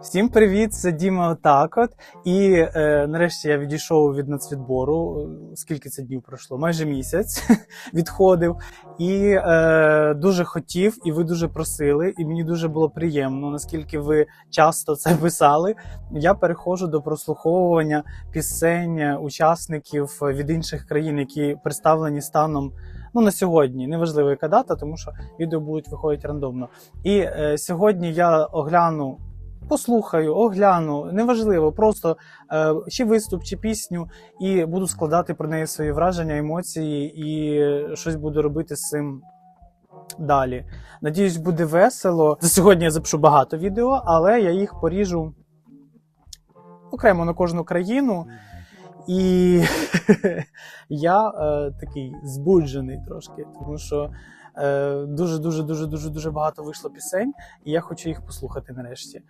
Всім привіт, це Діма Отакот. І е, нарешті я відійшов від нацвідбору. Скільки це днів пройшло? Майже місяць відходив. І е, дуже хотів, і ви дуже просили, і мені дуже було приємно, наскільки ви часто це писали. Я переходжу до прослуховування пісень учасників від інших країн, які представлені станом. Ну, на сьогодні, неважливо, яка дата, тому що відео будуть виходити рандомно. І е, сьогодні я огляну послухаю, огляну, неважливо, просто е, чи виступ, чи пісню, і буду складати про неї свої враження, емоції, і щось буду робити з цим далі. Надіюсь, буде весело. За сьогодні я запишу багато відео, але я їх поріжу окремо на кожну країну. І я е, такий збуджений трошки, тому що е, дуже дуже дуже дуже дуже багато вийшло пісень, і я хочу їх послухати нарешті.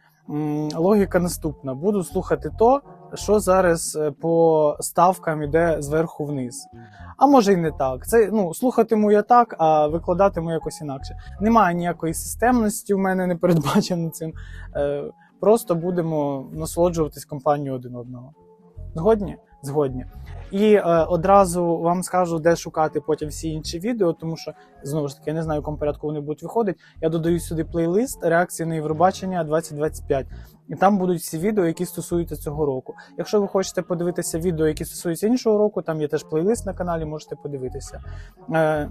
Логіка наступна: буду слухати то, що зараз е, по ставкам іде зверху вниз. А може і не так. Це ну слухатиму я так, а викладатиму якось інакше. Немає ніякої системності в мене не передбачено цим. Е, просто будемо насолоджуватись компанією один одного. Згодні? Згодні. І е, одразу вам скажу, де шукати потім всі інші відео, тому що знову ж таки я не знаю, в якому порядку вони будуть виходити. Я додаю сюди плейлист реакції на Євробачення 2025. І там будуть всі відео, які стосуються цього року. Якщо ви хочете подивитися відео, які стосуються іншого року, там є теж плейлист на каналі, можете подивитися. Е,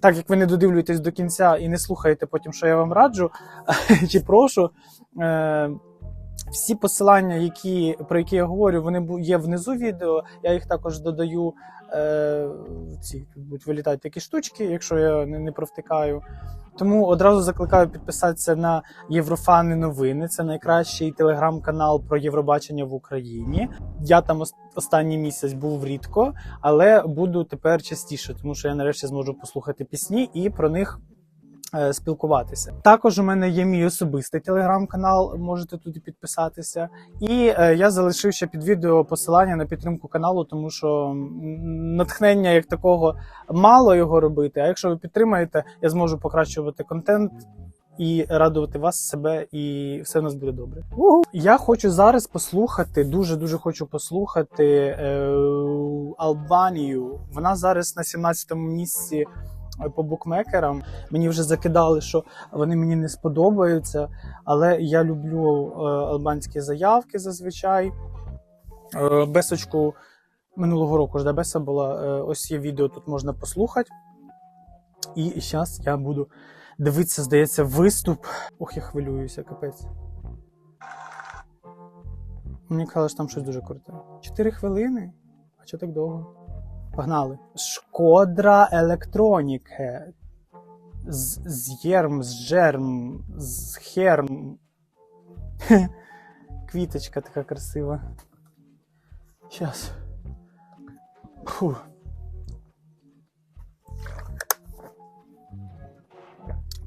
так як ви не додивлюєтесь до кінця і не слухаєте потім, що я вам раджу чи прошу. Е, всі посилання, які, про які я говорю, вони є внизу відео. Я їх також додаю. Е, ці будуть вилітати такі штучки, якщо я не, не провтикаю. Тому одразу закликаю підписатися на Єврофани новини. Це найкращий телеграм-канал про Євробачення в Україні. Я там останній місяць був рідко, але буду тепер частіше, тому що я нарешті зможу послухати пісні і про них спілкуватися. Також у мене є мій особистий телеграм-канал, можете туди підписатися. І е, я залишив ще під відео посилання на підтримку каналу, тому що натхнення як такого мало його робити. А якщо ви підтримаєте, я зможу покращувати контент. І радувати вас, себе, і все в нас буде добре. Угу. Я хочу зараз послухати, дуже дуже хочу послухати е, Албанію. Вона зараз на 17-му місці е, по букмекерам. Мені вже закидали, що вони мені не сподобаються, але я люблю е, албанські заявки зазвичай. Е, Бесочку минулого року ж Беса була. Е, ось є відео, тут можна послухати. І зараз я буду дивитися, здається, виступ. Ох, я хвилююся, капець. Мені казали, що там щось дуже круте. Чотири хвилини? А чого так довго? Погнали. Шкодра електроніке. З, єрм, з жерм, з херм. Квіточка така красива. Щас. Фу.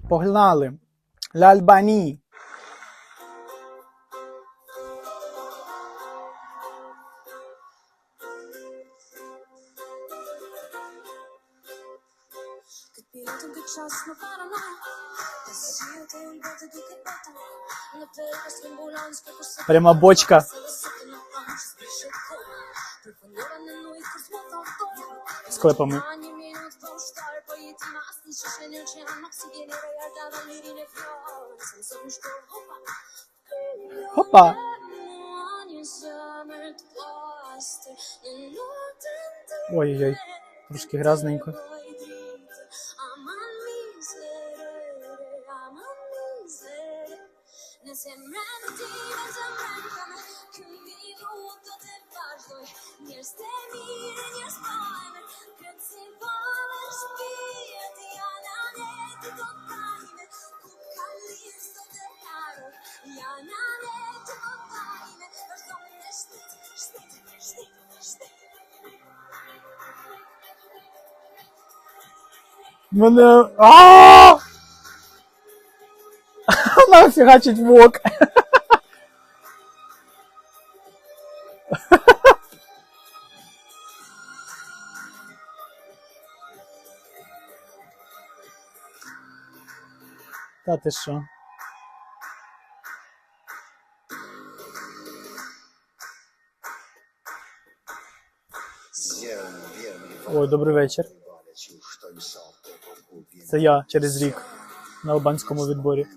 Погнали. L'Albanie. И это безжалостно паранойя. Прямо бочка. С клэпом. Опа! Ой-ой-ой, кружки грязненько. Мене. Ааа! Вона фігачить вок. Та ти що? Ой, добрий вечір. Це я через рік на албанському відборі.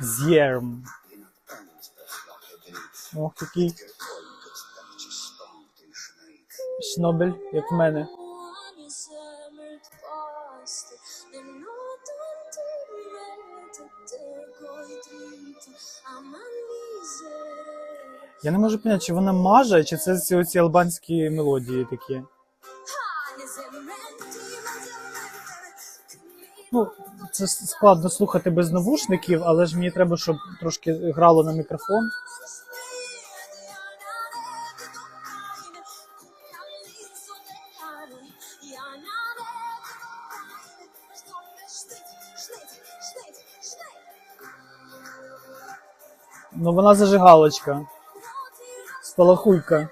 Зєрм. Ох, який шнобель, як в мене. Я не можу поняти, чи вона маже, чи це ці оці албанські мелодії такі. Ну, це складно слухати без навушників, але ж мені треба, щоб трошки грало на мікрофон. Ну вона зажигалочка, спалахуйка.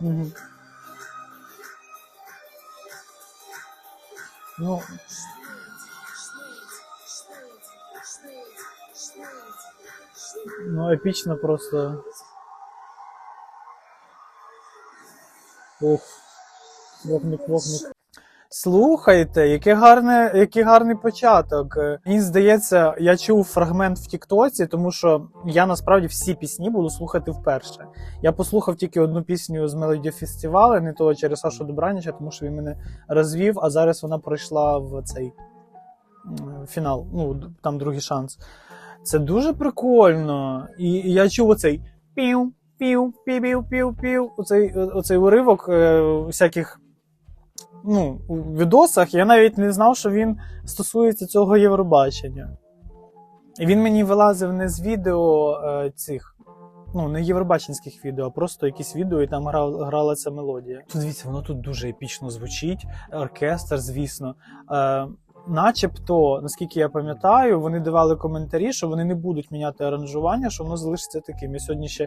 Угу. Ну, ну епічно просто. Ох, вогник, вогник. Слухайте, який гарне, який гарний початок. Е, Мені здається, я чув фрагмент в Тіктоці, тому що я насправді всі пісні буду слухати вперше. Я послухав тільки одну пісню з мелодіофестивалю, не того через Сашу Добраніча, тому що він мене розвів, а зараз вона пройшла в цей фінал. Ну, там другий шанс. Це дуже прикольно. І, я чув оцей пів, пів, пів, пів, пів, оцей, оцей уривок е, всяких ну, у відосах. Я навіть не знав, що він стосується цього Євробачення. І він мені вилазив не з відео е, цих. Ну, не євробаченських відео, а просто якісь відео, і там грав, грала ця мелодія. Тут дивіться, воно тут дуже епічно звучить. Оркестр, звісно. Е, начебто, наскільки я пам'ятаю, вони давали коментарі, що вони не будуть міняти аранжування, що воно залишиться таким. Я сьогодні ще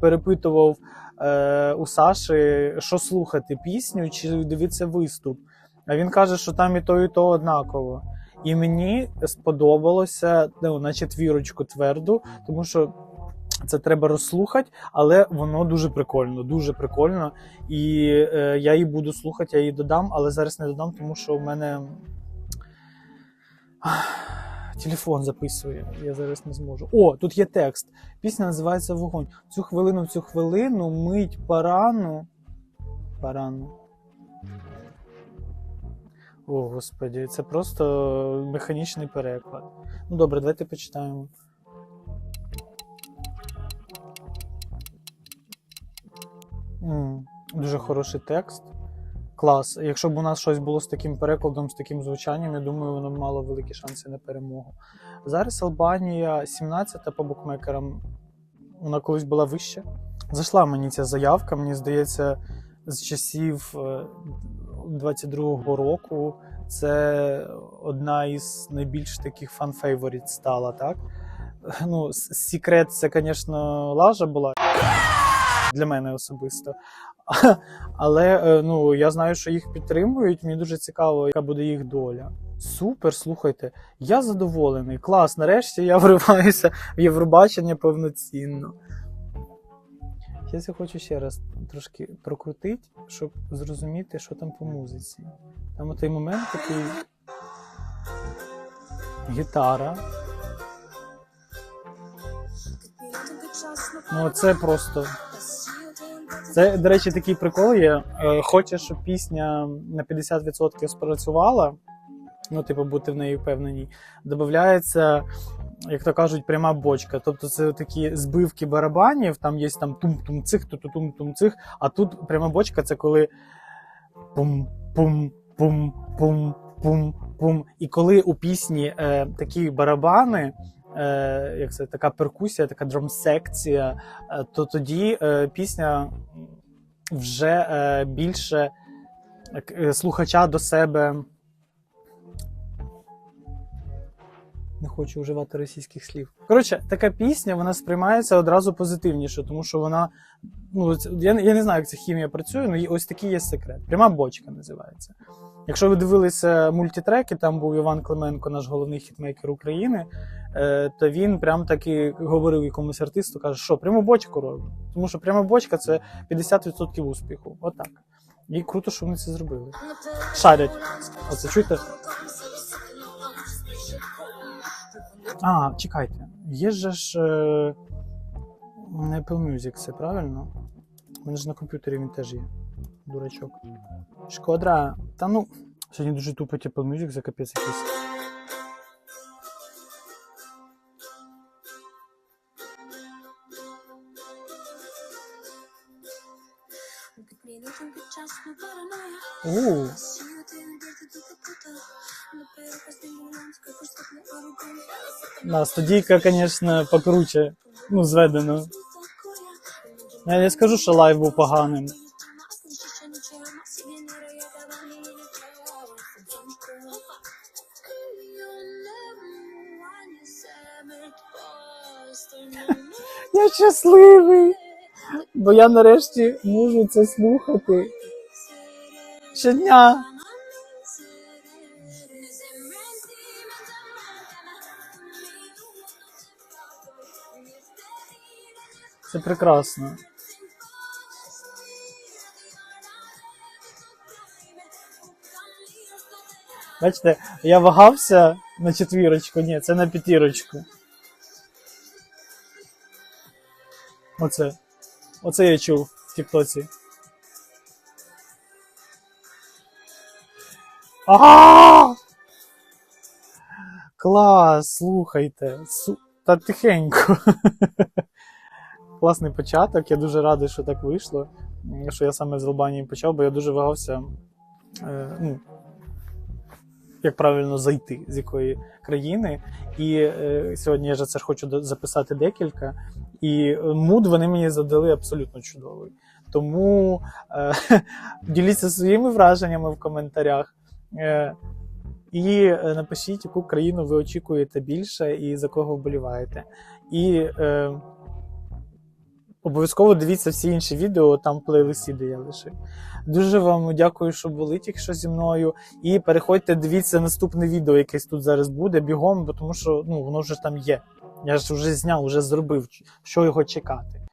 перепитував е, у Саші, що слухати пісню чи дивитися виступ. А він каже, що там і то, і то однаково. І мені сподобалося ну, на четвірочку тверду, тому що це треба розслухати, але воно дуже прикольно, дуже прикольно. І е, я її буду слухати, я її додам, але зараз не додам, тому що в мене телефон записує. Я зараз не зможу. О, тут є текст. Пісня називається Вогонь. Цю хвилину, цю хвилину мить парану. Парану. О, господі, це просто механічний переклад. Ну добре, давайте почитаємо. М, Дуже хороший текст. Клас. Якщо б у нас щось було з таким перекладом, з таким звучанням, я думаю, воно мало великі шанси на перемогу. Зараз Албанія 17 по букмекерам. Вона колись була вища. Зайшла мені ця заявка, мені здається, з часів е, 22-го року. Це одна із найбільш таких фан-фейворіт стала, так? Ну, секрет, це, звісно, лажа була для мене особисто. Але е, ну, я знаю, що їх підтримують. Мені дуже цікаво, яка буде їх доля. Супер, слухайте, я задоволений. Клас, нарешті я вриваюся в Євробачення повноцінно. Я хочу ще раз трошки прокрутити, щоб зрозуміти, що там по музиці. Там той момент такий. Гітара. Ну, це просто. Це, до речі, такий прикол є. Е, Хочеш, щоб пісня на 50% спрацювала, ну, типу, бути в неї впевненій, додається, як то кажуть, пряма бочка. Тобто це такі збивки барабанів, там є там тум-тум цих, ту-тум тум цих, а тут пряма бочка це коли пум-пум-пум-пум-пум-пум. І коли у пісні е, такі барабани. Е, як це така перкусія, така драм-секція, е, то тоді е, пісня вже е, більше е, слухача до себе Не хочу вживати російських слів. Коротше, така пісня вона сприймається одразу позитивніше, тому що вона. Ну, я, я не знаю, як ця хімія працює, але ось такий є секрет. Пряма бочка називається. Якщо ви дивилися мультитреки, там був Іван Клименко, наш головний хітмейкер України, е, то він прям таки говорив якомусь артисту, каже, що пряму бочку роблю. Тому що пряма бочка це 50% успіху. Отак. І круто, що вони це зробили. Шарять. Оце чуєте? А, чекайте. Є же ж е, Apple Music, це правильно? У мене ж на комп'ютері він теж є. Дурачок. Шкода. Та ну, сьогодні дуже тупить Apple Music за капець якийсь. У, да, студійка, звісно, покруче. Ну, зведено. Я не скажу, що лайв був поганим. Я щасливий, бо я нарешті можу це слухати щодня. Це прекрасно. Бачите, я вагався на четвірочку, ні, це на п'ятірочку. Оце. Оце я чув в Тіктоці. А! Клас, слухайте. Су... Та тихенько. Класний початок. Я дуже радий, що так вийшло. Що я саме з Албанії почав, бо я дуже вагався. Е, ну, як правильно зайти, з якої країни. І е, сьогодні я ж це хочу записати декілька. І е, муд вони мені задали абсолютно чудовий. Тому е, діліться своїми враженнями в коментарях. Е, і е, напишіть, яку країну ви очікуєте більше і за кого вболіваєте. І е, обов'язково дивіться всі інші відео, там в де я лишив. Дуже вам дякую, що були тільки що зі мною. І переходьте, дивіться наступне відео, якесь тут зараз буде бігом, бо тому що ну, воно вже там є. Я ж вже зняв, вже зробив, що його чекати.